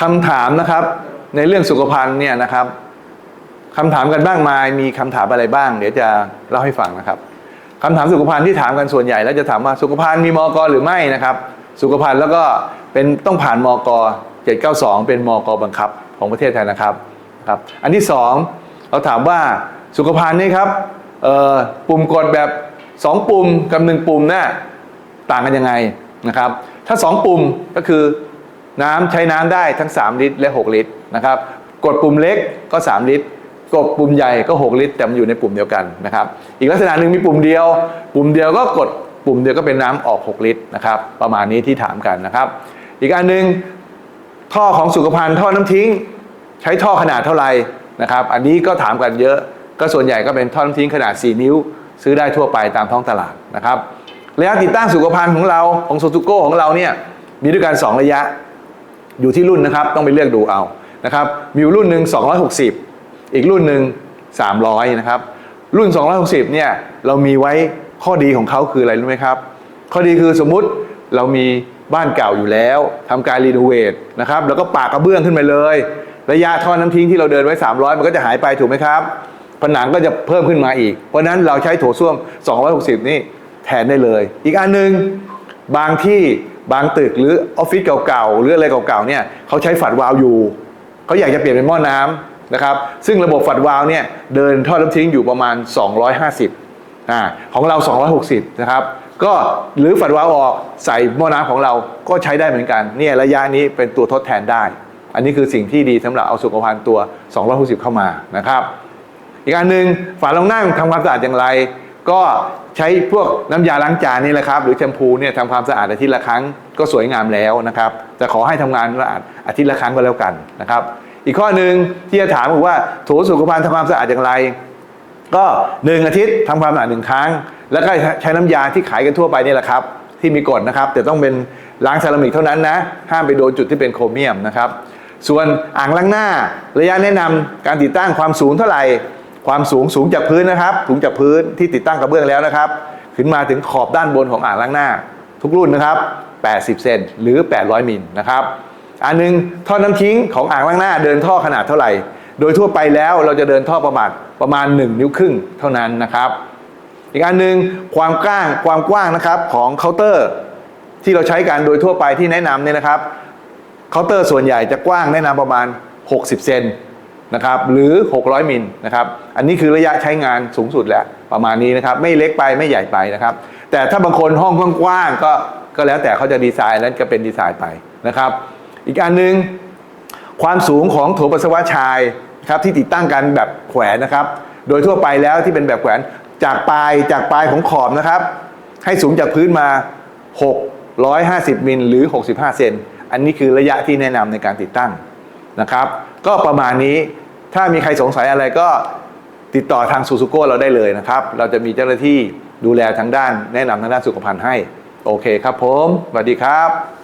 คำถามนะครับในเรื่องสุขภัณฑ์เนี่ยนะครับคำถามกันบ้างมายมีคำถามอะไรบ้าง เดี๋ยวจะเล่าให้ฟังนะครับคำถามสุขภัณฑ์ที่ถามกันส่วนใหญ่ แล้วจะถามว่าสุขภัณฑ์มีมอกหรือไม่นะครับ สุขภัณฑ์แล้วก็เป็นต้องผ่านมอก792 เป็นมอกบังคับของประเทศไทยนะครับครับ อันที่สองเราถามว่าสุขภัณฑ์นี่ครับปุ่มกดแบบ 2 ปุ่มกับ 1 ปุ่มเนี่ยต่างกันยังไงนะครับ ถ้า 2 ปุ่มก็คือ น้ำใช้น้ำได้ทั้ง 3 ลิตรและ 6 ลิตรนะครับ กดปุ่มเล็กก็ 3 ลิตร กดปุ่มใหญ่ก็ 6 ลิตร แต่มันอยู่ในปุ่มเดียวกันนะครับ อีกลักษณะหนึ่งมีปุ่มเดียว ปุ่มเดียวก็กดปุ่มเดียวก็เป็นน้ำออก 6 ลิตรนะครับ ประมาณนี้ที่ถามกันนะครับ อีกอันหนึ่งท่อของสุขภัณฑ์ท่อน้ำทิ้ง ใช้ท่อขนาดเท่าไหร่นะครับ อันนี้ก็ถามกันเยอะ ก็ส่วนใหญ่ก็เป็นท่อน้ำทิ้งขนาด 4 นิ้ว ซื้อได้ทั่วไปตามท้องตลาดนะครับ ระยะติดตั้งสุขภัณฑ์ของเราของโซซูโก้ของเราเนี่ยมีด้วยกัน 2 ระยะ อยู่ที่รุ่นนะครับต้องไปเลือกดูเอานะครับมีรุ่นหนึ่ง260 อีกรุ่นหนึ่ง300นะครับรุ่น 260เนี่ยเรามีไว้ข้อดีของเขาคืออะไรรู้ไหมครับ ข้อดีคือสมมุติเรามีบ้านเก่าอยู่แล้วทำการรีโนเวทนะครับแล้วก็ปากกระเบื้องขึ้นไปเลย ระยะท่อน้ำทิ้งที่เราเดินไว้ 300 มันก็จะหายไปถูกไหมครับ ผนังก็จะเพิ่มขึ้นมาอีก เพราะฉะนั้นเราใช้โถส้วม 260 นี่แทนได้เลย อีกอันหนึ่งบางที่ บางตึกหรือออฟฟิศเก่าๆหรืออะไรเก่าๆเนี่ยเขาใช้ฝัดวาล์วอยู่เขาอยากจะเปลี่ยนเป็นหม้อน้ำนะครับ ซึ่งระบบฝัดวาล์วเนี่ยเดินท่อน้ำทิ้งอยู่ประมาณ 250อ่าของเรา 260 นะครับ ก็หรือฝัดวาล์วออกใส่หม้อน้ำของเราก็ใช้ได้เหมือนกันเนี่ยระยะนี้เป็นตัวทดแทนได้ อันนี้คือสิ่งที่ดีสำหรับเอาสุขภัณฑ์ตัว 260 เข้ามานะครับ อีกอันหนึ่งฝารองนั่งทำความสะอาดอย่างไร ก็ใช้พวกน้ำยาล้างจานนี่แหละครับ หรือแชมพูเนี่ยทำความสะอาดอาทิตย์ละครั้งก็สวยงามแล้วนะครับแต่ขอให้ทำงานสะอาดอาทิตย์ละครั้งก็แล้วกันนะครับ อีกข้อหนึ่งที่จะถามคือว่าโถสุขภัณฑ์ทำความสะอาดอย่างไร ก็หนึ่งอาทิตย์ทำความสะอาดหนึ่งครั้ง แล้วก็ใช้น้ำยาที่ขายกันทั่วไปนี่แหละครับ ที่มีกฎนะครับ แต่ต้องเป็นล้างเซรามิกเท่านั้นนะ ห้ามไปโดนจุดที่เป็นโครเมียมนะครับ ส่วนอ่างล้างหน้าระยะแนะนำการติดตั้งความสูงเท่าไหร่ ความสูงสูงจากพื้นนะครับ สูงจากพื้นที่ติดตั้งกระเบื้องแล้วนะครับ ขึ้นมาถึงขอบด้านบนของอ่างล้างหน้า ทุกรุ่นนะครับ 80 เซนหรือ 800 มิลนะครับอันหนึงท่อน้ำทิ้งของอ่างล้างหน้า เดินท่อขนาดเท่าไหร่ โดยทั่วไปแล้วเราจะเดินท่อประมาณประมาณ 1 นิ้วครึ่งเท่านั้นนะครับ อีกอันหนึ่งความกว้างความกว้างนะครับของเคาน์เตอร์ ที่เราใช้กันโดยทั่วไปที่แนะนำเนี่ยนะครับเคาน์เตอร์ส่วนใหญ่จะกว้างแนะนำประมาณ 60 เซน นะครับหรือ 600 มิลนะครับอันนี้คือระยะใช้งานสูงสุดแล้วประมาณนี้นะครับไม่เล็กไปไม่ใหญ่ไปนะครับ แต่ถ้าบางคนห้องกว้างๆก็ก็แล้วแต่เขาจะดีไซน์นั้นก็เป็นดีไซน์ไปนะครับ อีกอันหนึ่งความสูงของโถปัสสาวะชายครับที่ติดตั้งกันแบบแขวนนะครับ โดยทั่วไปแล้วที่เป็นแบบแขวนจากปลายจากปลายของขอบนะครับ ให้สูงจากพื้นมา 650มิลหรือ 65 เซนอันนี้คือระยะที่แนะนำในการติดตั้ง นะครับ ก็ประมาณนี้ถ้ามีใครสงสัยอะไรก็ติดต่อทางซูซูโก้เราได้เลยนะครับ เราจะมีเจ้าหน้าที่ดูแลทางด้านแนะนำทางด้านสุขภัณฑ์ให้ โอเคครับผมสวัสดีครับ